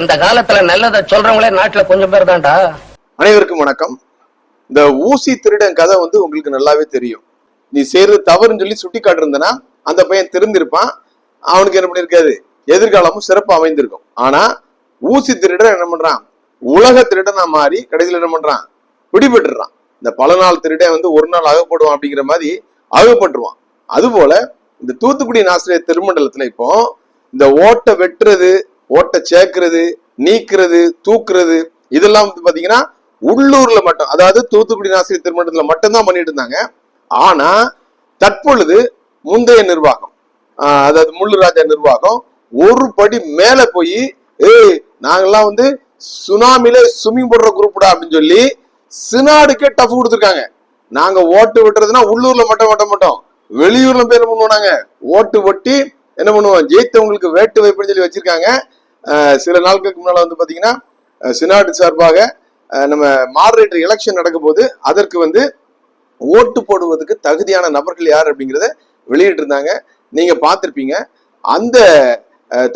இந்த காலத்துல நல்லதை சொல்றவங்களே நாட்டுல கொஞ்சம் பேர் தான்டா. அனைவருக்கும் வணக்கம். இந்த ஊசி திருடன் கதை வந்து உங்களுக்கு நல்லாவே தெரியும். நீ செய்யறது தவறுன்னு சொல்லி சுட்டி காட்டிருந்தனா அந்த பையன் திருந்திருப்பான். அவனுக்கு என்ன பண்ணிருக்காது எதிர்காலமும் சிறப்பு அமைந்திருக்கும். ஆனா ஊசி திருடன் என்ன பண்றான்? உலக திருடனா மாறி கடைசியில் என்ன பண்றான்? பிடிபட்டுறான் இந்த பல நாள் திருடன் வந்து ஒரு நாள் அகப்படுவான் அப்படிங்கிற மாதிரி அகப்பட்டுருவான். அதுபோல இந்த தூத்துக்குடி ஆசிரியர் திருமண்டலத்துல இப்போ இந்த ஓட்டை வெட்டுறது ஓட்டை சேர்க்கிறது நீக்கிறது தூக்குறது இதெல்லாம் வந்து பாத்தீங்கன்னா உள்ளூர்ல மட்டும் அதாவது தூத்துக்குடி ஆசிரியர் திருமணத்துல மட்டும்தான் பண்ணிட்டு இருந்தாங்க. ஆனா தற்பொழுது முந்தைய நிர்வாகம் அதாவது முள்ளுராஜா நிர்வாகம் ஒரு படி மேல போய் ஏய் நாங்கெல்லாம் வந்து சுனாமில ஸ்விம்மிங் போடுற குரூப்டா அப்படின்னு சொல்லி சினாடுக்கே டஃப் கொடுத்துருக்காங்க. நாங்க ஓட்டு விட்டுறதுன்னா உள்ளூர்ல மட்டும் மட்டும் மாட்டோம். வெளியூர்ல பேர் பண்ணுவோம் நாங்க? ஓட்டு ஒட்டி என்ன பண்ணுவோம்? ஜெயித்தவங்களுக்கு வேட்டு வைப்புன்னு சொல்லி வச்சிருக்காங்க. சில நாட்களுக்கு முன்னால வந்து பாத்தீங்கன்னா சினாடு சார்பாக நம்ம மாடரேட்டர் எலெக்ஷன் நடக்கும் போது அதற்கு வந்து ஓட்டு போடுவதற்கு தகுதியான நபர்கள் யார் அப்படிங்கிறத வெளியிட்டிருந்தாங்க. நீங்க பார்த்துருப்பீங்க. அந்த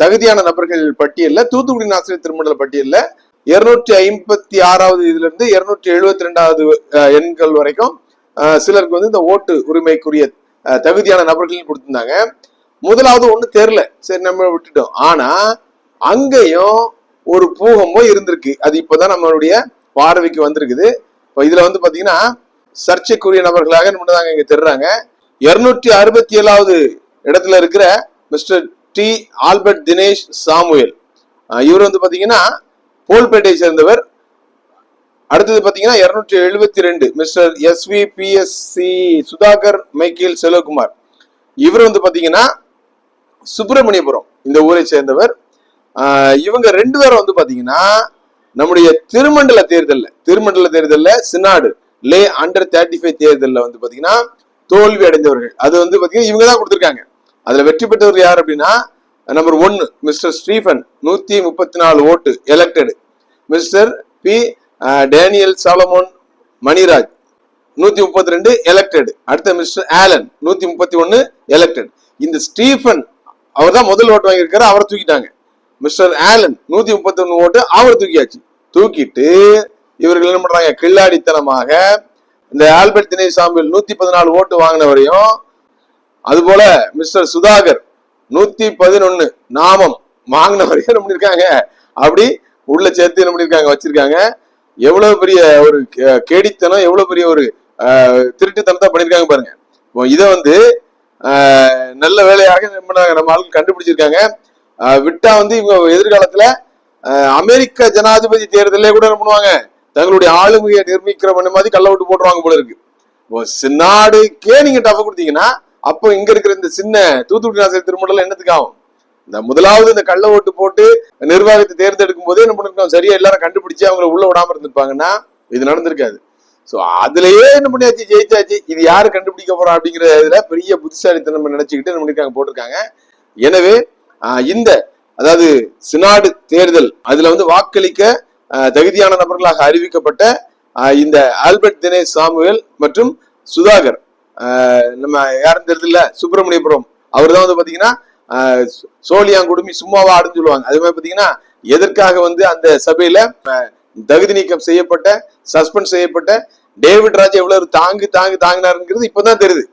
தகுதியான நபர்கள் பட்டியல்ல தூத்துக்குடி நாசிரியர் திருமண்டல பட்டியல்ல இருநூற்றி ஐம்பத்தி ஆறாவது இதுல இருந்து இருநூற்றி எழுபத்தி ரெண்டாவது எண்கள் வரைக்கும் சிலருக்கு வந்து இந்த ஓட்டு உரிமைக்குரிய தகுதியான நபர்கள் கொடுத்திருந்தாங்க. முதலாவது ஒண்ணு தெரில சரி நம்ம விட்டுட்டோம். ஆனா அங்கேயும் ஒரு பூகம்பம் இருந்திருக்கு. அது இப்பதான் நம்மளுடைய பார்வைக்கு வந்திருக்குது. இப்போ இதுல வந்து பாத்தீங்கன்னா சர்ச்சைக்குரிய நபர்களாக என்ன இங்கே இங்க தெரிறாங்க. இருநூற்றி அறுபத்தி ஏழாவது இடத்துல இருக்கிற mister T. Albert Dinesh Samuel. இவர் வந்து பாத்தீங்கன்னா போல்பேட்டையை சேர்ந்தவர். அடுத்தது பாத்தீங்கன்னா இருநூற்றி எழுபத்தி ரெண்டு mister S V BSc Sudhakar Michael Selvakumar. இவர் வந்து பாத்தீங்கன்னா சுப்பிரமணியபுரம். இந்த ஊரை சேர்ந்தவர். இவங்க ரெண்டு பேரும் வந்து பாத்தீங்கன்னா நம்முடைய திருமண்டல தேர்தல்ல திருமண்டல தேர்தல்ல synod lay under thirty five தேர்தலில் வந்து பாத்தீங்கன்னா தோல்வி அடைந்தவர்கள். அது வந்து பாத்தீங்கன்னா இவங்க தான் கொடுத்துருக்காங்க. அதுல வெற்றி பெற்றவர் யார் அப்படின்னா நம்பர் ஒன்னு மிஸ்டர் ஸ்டீஃபன் நூத்தி முப்பத்தி நாலு ஓட்டு elected mister P Daniel Solomon Maniraj நூத்தி முப்பத்தி ரெண்டு எலெக்டட் அடுத்த மிஸ்டர் ஆலன் நூத்தி முப்பத்தி ஒன்னு எலெக்டட் இந்த ஸ்டீஃபன் அவர் தான் முதல் ஓட்டு வாங்கியிருக்காரு அவரை தூக்கிட்டாங்க. மிஸ்டர் ஆலன் நூத்தி முப்பத்தி ஒன்னு ஓட்டு அவர் தூக்கியாச்சு. தூக்கிட்டு இவர்கள் என்ன பண்றாங்க? கில்லாடித்தனமாக இந்த ஆல்பர்ட் தினேஷ் சாமியில் நூத்தி பதினாலு ஓட்டு வாங்கினவரையும் அதுபோல மிஸ்டர் சுதாகர் நூத்தி பதினொன்னு நாமம் வாங்கினவரையும் என்ன பண்ணிருக்காங்க அப்படி உள்ள சேர்த்து என்ன பண்ணிருக்காங்க வச்சிருக்காங்க. எவ்வளவு பெரிய ஒரு கேடித்தனம் எவ்வளவு பெரிய ஒரு திருட்டுத்தனத்தை பண்ணிருக்காங்க பாருங்க. இதை வந்து நல்ல வேலையாக நம்ம ஆளுங்க கண்டுபிடிச்சிருக்காங்க. விட்டா வந்து இவங்க எதிர்காலத்துல அமெரிக்க ஜனாதிபதி தேர்தலே கூட என்ன பண்ணுவாங்க? தங்களுடைய ஆளுமையை நிர்மிக்கிற பண்ண மாதிரி கள்ள விட்டு போட்டுருவாங்க போல இருக்கு. இப்போ சின்னாடுக்கே நீங்க டஃப் கொடுத்தீங்கன்னா அப்போ இங்க இருக்கிற இந்த சின்ன தூத்துக்குடி ஆசிரியர் திருமணம் என்னத்துக்கு ஆகும்? இந்த முதலாவது இந்த கள்ள ஓட்டு போட்டு நிர்வாகத்தை தேர்ந்தெடுக்கும் போதே என்ன பண்ணிருக்கோம் சரியா எல்லாரும் கண்டுபிடிச்சு அவங்கள உள்ள விடாம இருந்திருப்பாங்கன்னா இது நடந்திருக்காது. சோ அதுலயே என்ன பண்ணியாச்சு? ஜெயிச்சாச்சு. இது யாரு கண்டுபிடிக்க போறா அப்படிங்கிற இதுல பெரிய புத்திசாலித்தனம் நினைச்சுக்கிட்டு என்ன பண்ணிருக்காங்க? போட்டிருக்காங்க. எனவே இந்த அதாவது சினாடு தேர்தல் அதுல வந்து வாக்களிக்க தகுதியான நபர்களாக அறிவிக்கப்பட்ட இந்த ஆல்பர்ட் தினேஷ் சாமுவேல் மற்றும் சுதாகர். நம்ம யாரும் தெரியல சுப்பிரமணியபுரம். அவர் தான் வந்து பாத்தீங்கன்னா ஆஹ், சோ- சோழியாங்குடுமி சும்மாவா ஆடுன்னு சொல்லுவாங்க. அது மாதிரி பாத்தீங்கன்னா எதற்காக வந்து அந்த சபையில தகுதி நீக்கம் செய்யப்பட்ட சஸ்பெண்ட் செய்யப்பட்ட டேவிட் ராஜ் எவ்வளவு தாங்கு தாங்கு தாங்கினாருங்கிறது இப்பதான் தெரியுது.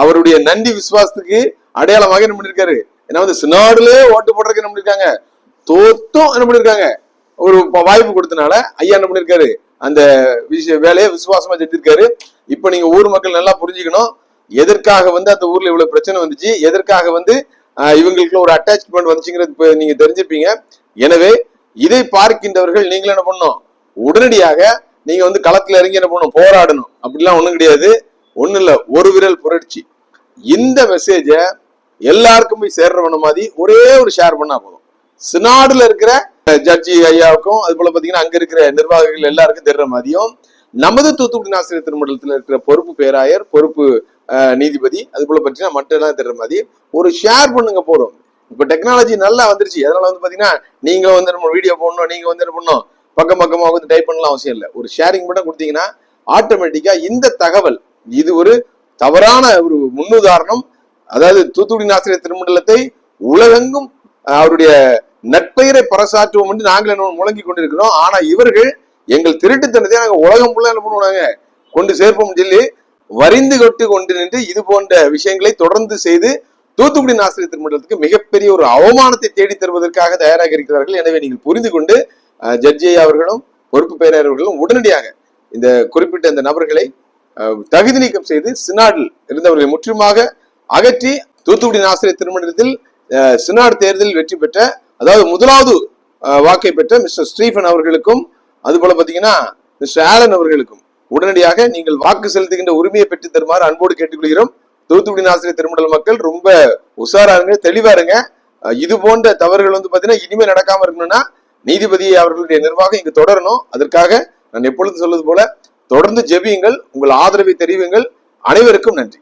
அவருடைய நன்றி விசுவாசத்துக்கு அடையாளமாக என்ன பண்ணிருக்காரு? ஏன்னா வந்து சினாடுல ஓட்டு போடுறதுக்கு என்ன பண்ணிருக்காங்க? தோத்தும் என்ன பண்ணிருக்காங்க? ஒரு வாய்ப்பு கொடுத்தனால ஐயா என்ன பண்ணிருக்காரு? அந்த விஷய வேலையை விசுவாசமா செஞ்சிருக்காரு. இப்ப நீங்க ஊர் மக்கள் நல்லா புரிஞ்சுக்கணும். எதற்காக வந்து அந்த ஊர்ல இவ்வளவு பிரச்சனை வந்துச்சு? எதற்காக வந்து இவங்களுக்குள்ள ஒரு அட்டாச்மெண்ட் வந்துச்சுங்கிறது நீங்க தெரிஞ்சுப்பீங்க எனவே இதை பார்க்கின்றவர்கள் நீங்களும் என்ன பண்ணும் உடனடியாக நீங்க வந்து களத்துல இறங்கி என்ன பண்ணணும்? போராடணும். அப்படிலாம் ஒண்ணும் கிடையாது. ஒண்ணும் இல்ல. ஒரு விரல் புரட்சி. இந்த மெசேஜ எல்லாருக்கும் போய் சேர்றவன மாதிரி ஒரே ஒரு ஷேர் பண்ணா போதும். சினாடுல இருக்கிற ஜட்ஜி ஐயாவுக்கும் அது போல பாத்தீங்கன்னா அங்க இருக்கிற நிர்வாகிகள் எல்லாருக்கும் தெரிற மாதிரியும் நமது தூத்துக்குடி ஆசிரியர் திருமண்டலத்தில் இருக்கிற பொறுப்பு பேராயர் பொறுப்பு நீதிபதி அது போல பார்த்தீங்கன்னா மட்டும் எல்லாம் தெரிற மாதிரி ஒரு ஷேர் பண்ணுங்க போதும். இப்ப டெக்னாலஜி நல்லா வந்துருச்சு. அதனால வந்து பாத்தீங்கன்னா நீங்க வந்து நம்ம வீடியோ போடணும். நீங்க வந்து என்ன பண்ணணும்? பக்கம் பக்கமா வந்து டைப் பண்ணலாம் அவசியம் இல்லை. ஒரு ஷேரிங் மட்டும் கொடுத்தீங்கன்னா ஆட்டோமேட்டிக்கா இந்த தகவல் இது ஒரு தவறான ஒரு முன்னுதாரணம். அதாவது தூத்துக்குடி நாசிரியர் திருமண்டலத்தை உலகெங்கும் அவருடைய நட்பெயரை பறைசாற்றுவோம் என்று நாங்கள் என்ன முழங்கி கொண்டிருக்கிறோம். ஆனா இவர்கள் எங்கள் திருட்டுத்தனத்தை நாங்கள் உலகம் ஃபுல்லாக என்ன பண்ணுவாங்க கொண்டு சேர்ப்போம் சொல்லி வரிந்து கொட்டு கொண்டு நின்று இது போன்ற விஷயங்களை தொடர்ந்து செய்து தூத்துக்குடி நாசிரியர் திருமண்டலத்துக்கு மிகப்பெரிய ஒரு அவமானத்தை தேடி தருவதற்காக தயாராக இருக்கிறார்கள். எனவே நீங்கள் புரிந்து கொண்டு ஜட்ஜி அவர்களும் பொறுப்பு பேரவர்களும் அவர்களும் உடனடியாக இந்த குறிப்பிட்ட இந்த நபர்களை தகுதி நீக்கம் செய்து சினாடில் இருந்தவர்களை முற்றிலுமாக அகற்றி தூத்துக்குடி ஆசிரியர் திருமணத்தில் அஹ், சினாடு தேர்தலில் வெற்றி பெற்ற அதாவது முதலாவது வாக்கை பெற்ற மிஸ்டர் ஸ்டீஃபன் அவர்களுக்கும் அதுபோல பாத்தீங்கன்னா மிஸ்டர் ஆலன் அவர்களுக்கும் உடனடியாக நீங்கள் வாக்கு செலுத்துகின்ற உரிமையை பெற்று தருமாறு அன்போடு கேட்டுக்கொள்கிறோம். தூத்துக்குடி ஆசிரியர் திருமண்டல மக்கள் ரொம்ப உஷாரா இருங்க தெளிவா இருங்க. இது போன்ற தவறுகள் வந்து பாத்தீங்கன்னா இனிமே நடக்காம இருக்கணும்னா நீதிபதி அவர்களுடைய நிர்வாகம் இங்கு தொடரணும். அதற்காக நான் எப்பொழுதும் சொல்வது போல தொடர்ந்து ஜெபியுங்கள் உங்கள் ஆதரவை தெரிவிங்கள் அனைவருக்கும் நன்றி.